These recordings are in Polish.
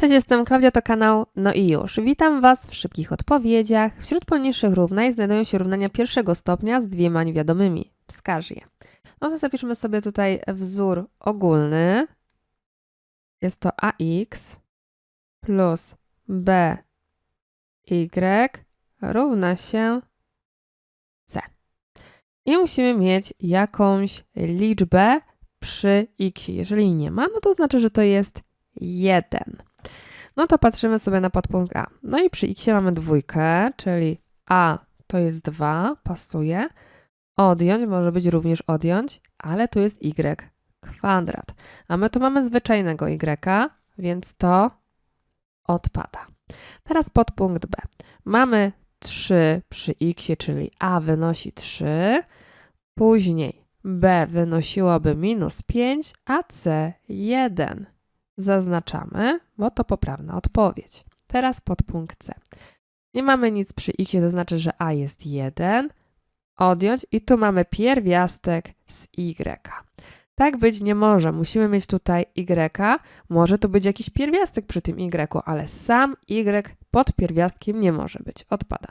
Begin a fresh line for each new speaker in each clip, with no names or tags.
Cześć, jestem Klaudia, to kanał No i już. Witam Was w szybkich odpowiedziach. Wśród poniższych równań znajdują się równania pierwszego stopnia z dwiema niewiadomymi. Wskaż je. No to zapiszmy sobie tutaj wzór ogólny. Jest to ax plus by równa się c. I musimy mieć jakąś liczbę przy x. Jeżeli nie ma, no to znaczy, że to jest 1. No to patrzymy sobie na podpunkt A. No i przy x mamy dwójkę, czyli A to jest 2, pasuje. Odjąć może być również odjąć, ale tu jest y kwadrat. A my tu mamy zwyczajnego y, więc to odpada. Teraz podpunkt B. Mamy 3 przy x, czyli A wynosi 3, później B wynosiłoby minus 5, a C 1 zaznaczamy, bo to poprawna odpowiedź. Teraz podpunkt C. Nie mamy nic przy x, to znaczy, że a jest 1. Odjąć i tu mamy pierwiastek z y. Tak być nie może. Musimy mieć tutaj y. Może tu być jakiś pierwiastek przy tym y, ale sam y pod pierwiastkiem nie może być. Odpada.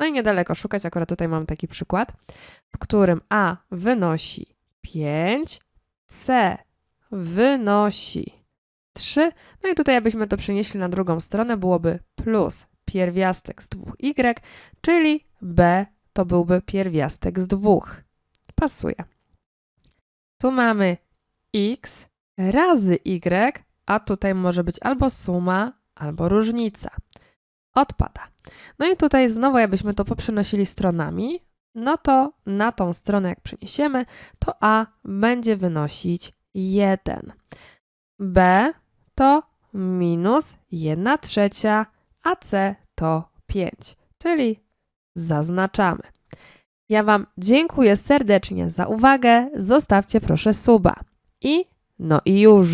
No i niedaleko szukać, akurat tutaj mam taki przykład, w którym a wynosi 5, c wynosi 3. No i tutaj, abyśmy to przenieśli na drugą stronę, byłoby plus pierwiastek z 2y, czyli b to byłby pierwiastek z 2. Pasuje. Tu mamy x razy y, a tutaj może być albo suma, albo różnica. Odpada. No i tutaj znowu, jakbyśmy to poprzenosili stronami, no to na tą stronę, jak przeniesiemy, to a będzie wynosić 1. b to minus 1 trzecia, a C to 5, czyli zaznaczamy. Ja Wam dziękuję serdecznie za uwagę. Zostawcie proszę suba. I no i już.